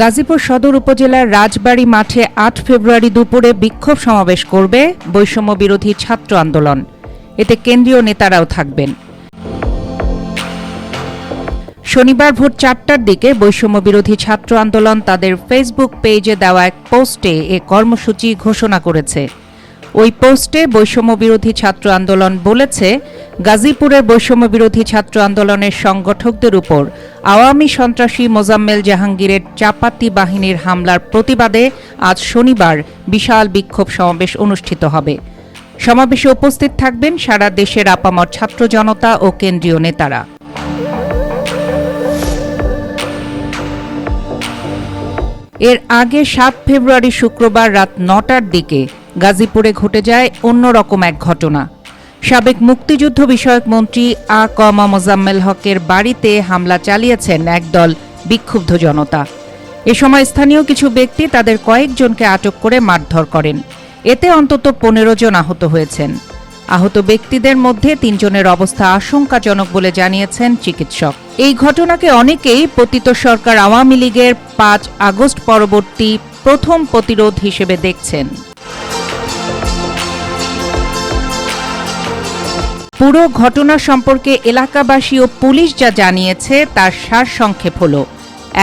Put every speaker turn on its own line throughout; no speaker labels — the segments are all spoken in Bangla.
গাজীপুর সদর উপজেলার রাজবাড়ী মাঠে আট ফেব্রুয়ারি দুপুরে বিক্ষোভ সমাবেশ করবে বৈষম্য বিরোধী ছাত্র আন্দোলন। এতে কেন্দ্রীয় নেতারাও থাকবেন। শনিবার ভোর চারটার দিকে বৈষম্য বিরোধী ছাত্র আন্দোলন তাদের ফেসবুক পেজে দেওয়া এক পোস্টে এ কর্মসূচি ঘোষণা করেছে। ওই পোস্টে বৈষম্য বিরোধী ছাত্র আন্দোলন বলেছে, গাজীপুরের বৈষম্য বিরোধী ছাত্র আন্দোলনের সংগঠকদের উপর আওয়ামী সন্ত্রাসী মোজাম্মেল জাহাঙ্গীরের চাপাতি বাহিনীর হামলার প্রতিবাদে আজ শনিবার বিশাল বিক্ষোভ সমাবেশ অনুষ্ঠিত হবে। সমাবেশে উপস্থিত থাকবেন সারা দেশের আপামর ছাত্র জনতা ও কেন্দ্রীয় নেতারা। এর আগে সাত ফেব্রুয়ারি শুক্রবার রাত নটার দিকে গাজীপুরে ঘটে যায় অন্যরকম এক ঘটনা। সাবেক মুক্তিযুদ্ধ বিষয়ক মন্ত্রী আ ক ম মোজাম্মেল হকের বাড়িতে হামলা চালিয়েছেন একদল বিক্ষুব্ধ জনতা। এ সময় স্থানীয় কিছু ব্যক্তি তাদের কয়েকজনকে আটক করে মারধর করেন। এতে অন্তত পনেরো জন আহত হয়েছেন। আহত ব্যক্তিদের মধ্যে তিনজনের অবস্থা আশঙ্কাজনক বলে জানিয়েছেন চিকিৎসক। এই ঘটনাকে অনেকেই পতিত সরকার আওয়ামী লীগের পাঁচ আগস্ট পরবর্তী প্রথম প্রতিরোধ হিসেবে দেখছেন। পুরো ঘটনা সম্পর্কে এলাকাবাসী ও পুলিশ যা জানিয়েছে, তার সারসংক্ষেপ হল।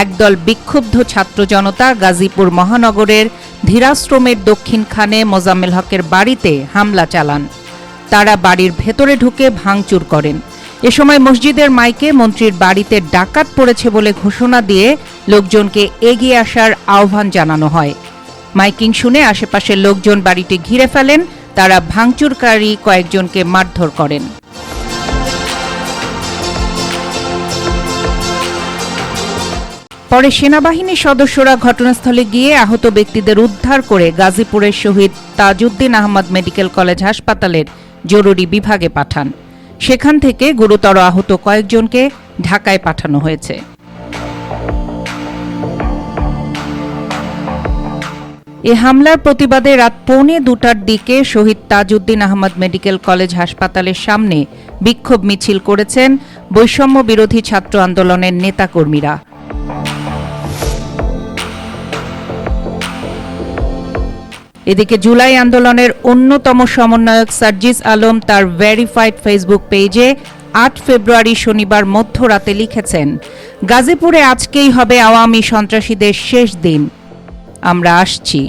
একদল বিক্ষুব্ধ ছাত্র জনতা গাজীপুর মহানগরের ধীরাশ্রমের দক্ষিণখানে মোজাম্মেল হকের বাড়িতে হামলা চালান। তারা বাড়ির ভেতরে ঢুকে ভাঙচুর করেন। এ সময় মসজিদের মাইকে মন্ত্রীর বাড়িতে ডাকাত পড়েছে বলে ঘোষণা দিয়ে লোকজনকে এগিয়ে আসার আহ্বান জানানো হয়। মাইকিং শুনে আশেপাশের লোকজন বাড়িটি ঘিরে ফেলেন তারা ভাঙচুরকারী কয়েকজনকে মারধর করেন। পরে সেনাবাহিনীর সদস্যরা ঘটনাস্থলে গিয়ে আহত ব্যক্তিদের উদ্ধার করে গাজীপুরের শহীদ তাজউদ্দিন আহমদ মেডিকেল কলেজ হাসপাতালের জরুরি বিভাগে পাঠান। সেখান থেকে গুরুতর আহত কয়েকজনকে ঢাকায় পাঠানো হয়েছে। এ হামলার প্রতিবাদে রাত পৌনে দুটার দিকে শহীদ তাজউদ্দিন আহমদ মেডিকেল কলেজ হাসপাতালের সামনে বিক্ষোভ মিছিল করেছেন বৈষম্য বিরোধী ছাত্র আন্দোলনের নেতাকর্মীরা। এদিকে জুলাই আন্দোলনের অন্যতম সমন্বয়ক সার্জিস আলম তার ভেরিফাইড ফেসবুক পেজে আট ফেব্রুয়ারি শনিবার মধ্যরাতে লিখেছেন, গাজীপুরে আজকেই হবে আওয়ামী সন্ত্রাসীদের শেষ দিন। আমরা আসছি।